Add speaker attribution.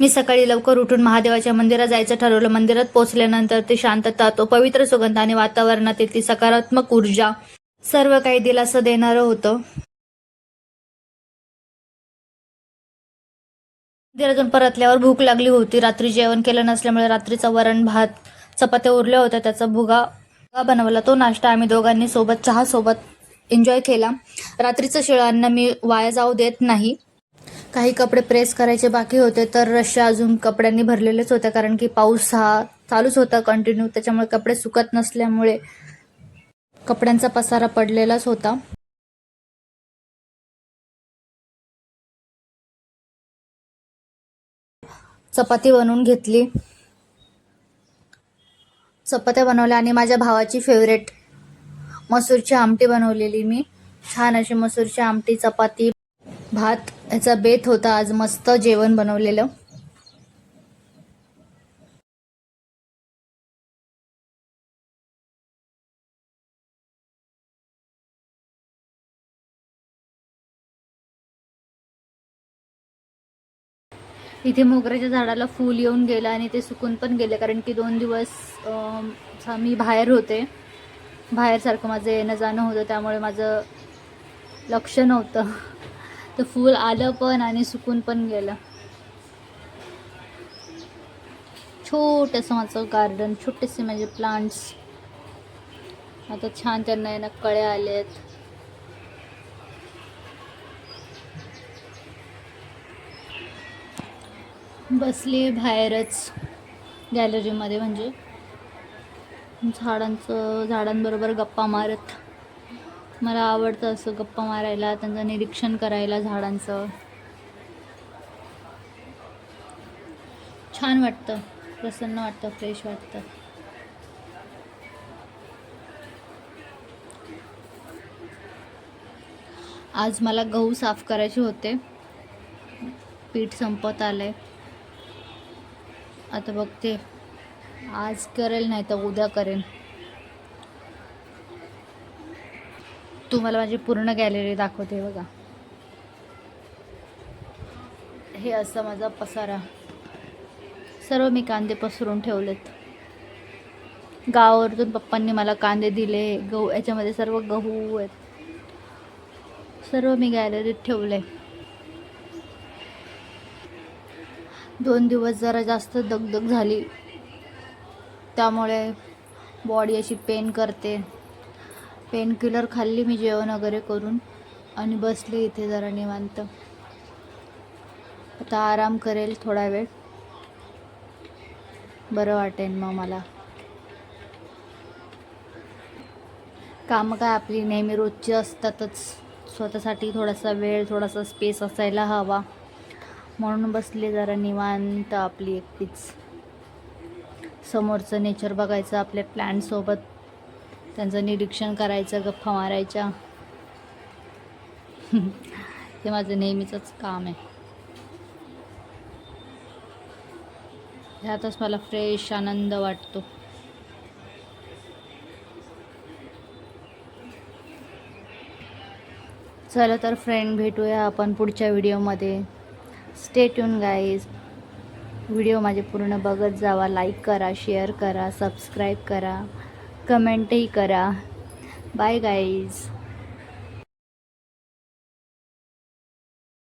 Speaker 1: मी सकाळी लवकर उठून महादेवाच्या मंदिरात जायचं ठरवलं. मंदिरात पोहोचल्यानंतर ती शांतता तो पवित्र सुगंध आणि वातावरणातील ती सकारात्मक ऊर्जा. सर्व काही दिलासा देणारं होतं. मंदिरातून परतल्यावर भूक लागली होती. रात्री जेवण केलं नसल्यामुळे रात्रीचा वरण भात चपात्या उरल्या होत्या. त्याचा भुगा भुगा बनवला. तो नाश्ता आम्ही दोघांनी सोबत चहा सोबत एन्जॉय केला. रात्रीचं शिळांना मी वाया जाऊ देत नाही. काही कपडे प्रेस करायचे बाकी होते तर रश्या अजून कपड्यांनी भरलेलेच होत्या कारण की पाऊस हा चालूच होता कंटिन्यू त्याच्यामुळे कपडे सुकत नसल्यामुळे कपड्यांचा पसारा पडलेलाच होता. चपाती बनवून घेतली. चपात्या बनवल्या आणि माझ्या भावाची फेवरेट मसूरची आमटी बनवलेली मी. छान अशी मसूरची आमटी चपाती. भात याचा बेत होता. आज मस्त जेवण बनवलेलं. इथे मोगऱ्याच्या झाडाला फूल येऊन गेलं आणि ते सुकून पण गेले. कारण की दोन दिवस अं, मी बाहेर होते. बाहेरसारखं माझं येणं जाणं होतं. त्यामुळे माझं लक्ष नव्हतं. तर फूल आलं पण आणि सुकून पण गेलं. छोटंसं माझं गार्डन छोटेसे माझे प्लांट्स आता छान त्यांना आहे ना कळ्या आलेत. बसली बाहेरच गॅलरीमध्ये म्हणजे. झाडांचं झाडांबरोबर गप्पा मारत. मला आवडतं असं गप्पा मारायला त्यांचं निरीक्षण करायला झाडांचं. छान वाटतं प्रसन्न वाटतं फ्रेश वाटतं. आज मला गहू साफ करायचे होते. पीठ संपत आलंय. आता बघते. आज करेल नाही तर उद्या करेन. तुम्हाला माझी पूर्ण गॅलरी दाखवते बघा. हे असं माझा पसारा. सर्व मी कांदे पसरून ठेवलेत. गावावरतून पप्पांनी मला कांदे दिले. गहू याच्यामध्ये सर्व गहू आहेत. सर्व मी गॅलरीत ठेवले. दोन दिवस जरा जास्त दगदग झाली. त्यामुळे बॉडी अशी पेन करते. पेन किलर खाल्ली मी जेवण वगैरे करून आणि बसले इथे जरा निवांत. आता आराम करेल थोडा वेळ. बरं वाटेल मग मला. कामं काय आपली नेहमी रोजची असतातच. स्वतःसाठी थोडासा वेळ थोडासा स्पेस असायला हवा. म्हणून बसले जरा निवांत आपली एकटीच. समोरचं नेचर बघायचं आपल्या प्लॅनसोबत त्यांचं निरीक्षण करायचं गप्पा मारायच्या. हे माझं नेहमीचंच काम आहे. ह्यातच मला फ्रेश आनंद वाटतो. चला तर फ्रेंड भेटूया आपण पुढच्या व्हिडिओमध्ये स्टेट ट्यून गाईज व्हिडिओ माझे पूर्ण बघत जावा लाईक करा शेअर करा सबस्क्राईब करा. कमेंटही करा. Bye guys